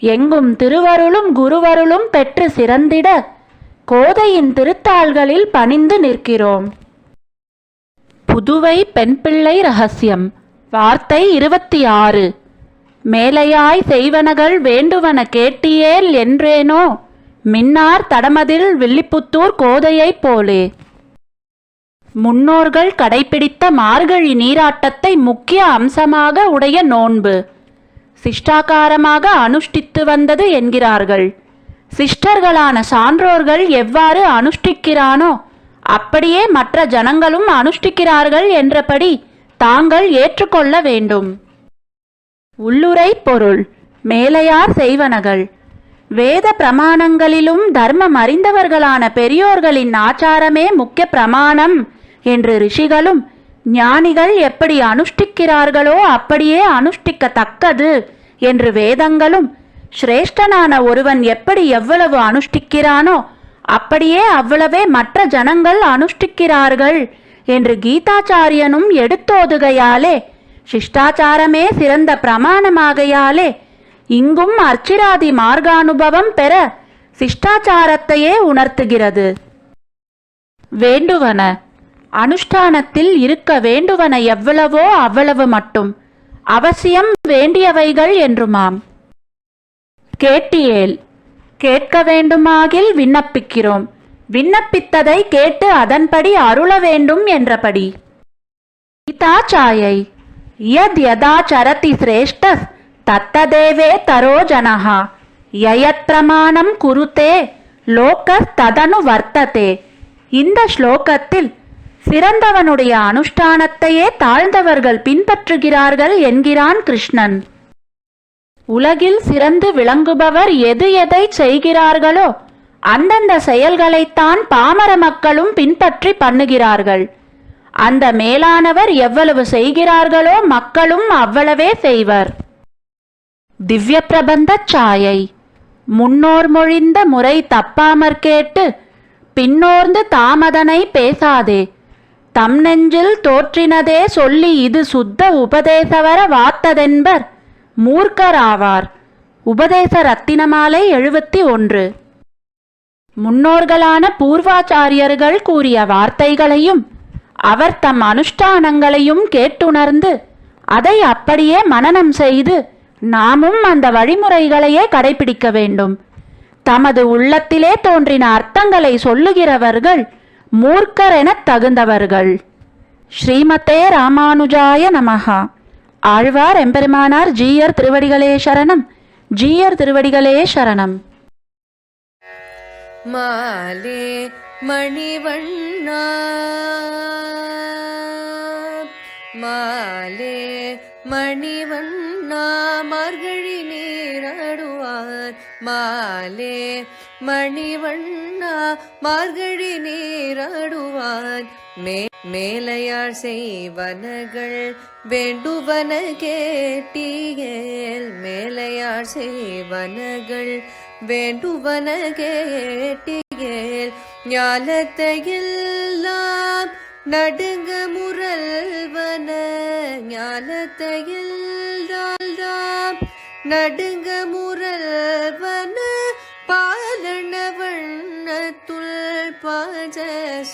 எங்கும் திருவருளும் குருவருளும் பெற்று சிறந்திட கோதையின் திருத்தாள்களில் பணிந்து நிற்கிறோம். புதுவை பெண்பிள்ளை ரகசியம் வார்த்தை இருபத்தி ஆறு மேலையாய் செய்வனகள் வேண்டுவன கேட்டியேல் என்றேனோ மின்னார் தடமதில் வில்லிப்புத்தூர் கோதையைப் போலே. முன்னோர்கள் கடைபிடித்த மார்கழி நீராட்டத்தை முக்கிய அம்சமாக உடைய நோன்பு. சிஷ்டாகாரமாக அனுஷ்டித்து வந்தது என்கிறார்கள். சிஷ்டர்களான சான்றோர்கள் எவ்வாறு அனுஷ்டிக்கிறானோ அப்படியே மற்ற ஜனங்களும் அனுஷ்டிக்கிறார்கள் என்றபடி தாங்கள் ஏற்றுக்கொள்ள வேண்டும். உள்ளுரை பொருள் மேலையார் செய்வனகள். வேத பிரமாணங்களிலும் தர்மம் அறிந்தவர்களான பெரியோர்களின் ஆச்சாரமே முக்கிய பிரமாணம் என்று ரிஷிகளும் ஞானிகள் எப்படி அனுஷ்டிக்கிறார்களோ அப்படியே அனுஷ்டிக்கத்தக்கது என்று வேதங்களும் சிரேஷ்டனான ஒருவன் எப்படி எவ்வளவு அனுஷ்டிக்கிறானோ அப்படியே அவ்வளவே மற்ற ஜனங்கள் அனுஷ்டிக்கிறார்கள் என்று கீதாச்சாரியனும் எடுத்தோதுகையாலே சிஷ்டாச்சாரமே சிறந்த பிரமாணமாகையாலே இங்கும் அர்ச்சிராதி மார்கானுபவம் பெற சிஷ்டாச்சாரத்தையே உணர்த்துகிறது. வேண்டுவன அனுஷ்டானத்தில் இருக்க வேண்டுவன எவ்வளவோ அவ்வளவு மட்டும். அவசியம் வேண்டியவைகள் என்றுமாம். கேட்டியேல் கேட்க வேண்டுமாகில் விண்ணப்பிக்கிறோம். விண்ணப்பித்ததை கேட்டு அதன்படி அருள வேண்டும் என்றபடி. கீதாச்சாயை யத் யதா சரதி சிரேஷ்டஸ் தத்ததேவே தரோ ஜனஹா. யயத் பிரமாணம் குருத்தே லோகஸ் ததனு வர்த்ததே. இந்த ஸ்லோகத்தில் சிறந்தவனுடைய அனுஷ்டானத்தையே தாழ்ந்தவர்கள் பின்பற்றுகிறார்கள் என்கிறான் கிருஷ்ணன். உலகில் சிறந்து விளங்குபவர் எது எதை செய்கிறார்களோ அந்தந்த செயல்களைத்தான் பாமர மக்களும் பின்பற்றி பண்ணுகிறார்கள். அந்த மேலானவர் எவ்வளவு செய்கிறார்களோ மக்களும் அவ்வளவே செய்வர். திவ்ய பிரபந்த சாயை. முன்னோர் மொழிந்த முறை தப்பாமற் கேட்டு பின்னோர்ந்து தாமதனை பேசாதே. தம் நெஞ்சில் தோற்றினதே சொல்லி இது சுத்த உபதேசவர வாத்ததென்பர் மூர்க்கராவார். உபதேச ரத்தினமாலை எழுபத்தி ஒன்று. முன்னோர்களான பூர்வாச்சாரியர்கள் கூறிய வார்த்தைகளையும் அவர் தம் அனுஷ்டானங்களையும் கேட்டுணர்ந்து அதை அப்படியே மனனம் செய்து நாமும் அந்த வழிமுறைகளையே கடைபிடிக்க வேண்டும். தமது உள்ளத்திலே தோன்றின அர்த்தங்களை சொல்லுகிறவர்கள் மூர்க்கர் தகுந்தவர்கள் ஸ்ரீமதே ராமானுஜாய நமஹா. ஆழ்வார் எம்பெருமானார் ஜீயர் திருவடிகளே சரணம். ஜீயர் திருவடிகளே சரணம். மாலே மணிவண்ணா. மாலே மணிவண்ணா. மார்கழி நீராடுவார். மாலே மணிவண்ணா மார்கழி நீராடுவான் மே மேலையாள் செய்வனகள் வேண்டுவன கேட்டியேல். மேலையாள் செய்வனகள் வேண்டுவன கேட்டியேல். ஞானத்தையெல்லாம் நடுங்க முரல்வன. ஞானத்தையெல்லாம் நடுங்க முரல்வன.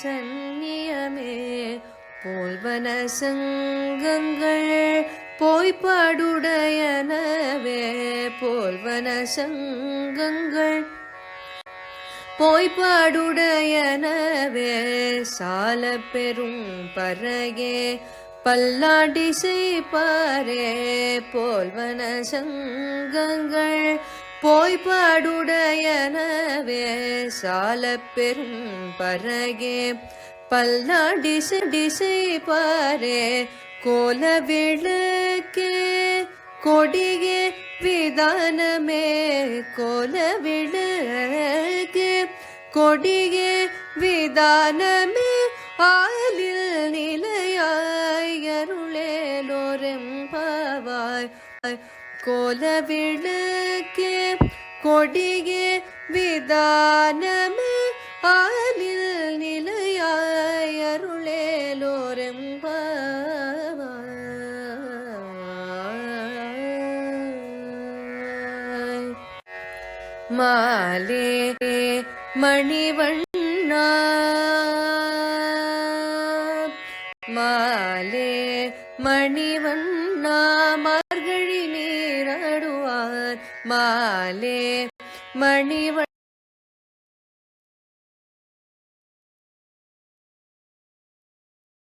சந்நியமே. போல்வன சங்கங்கள் போய்பாடுடையனவே. போல்வன சங்கங்கள் போய்பாடுடையனவே. சால பெரும் பறையே பல்லாடி செய்பாரே. போல்வன சங்கங்கள் போய்ப்பாடுடையனவே சால பெரும் பறையே பல்லாடி டிசை பாரே கோல விளக்கே கொடியே விதானமே கோல விளக்கே கொடியே விதானமே ஆலில் நிலையாய் அருளேலோரெம்பாவாய் கோல விளக்கே கொடியே விதானமே ஆலில் நிலையாய் மாலே மணிவண்ணா. மாலே மணிவண்ணா. மார்கழி மாலே மணிவ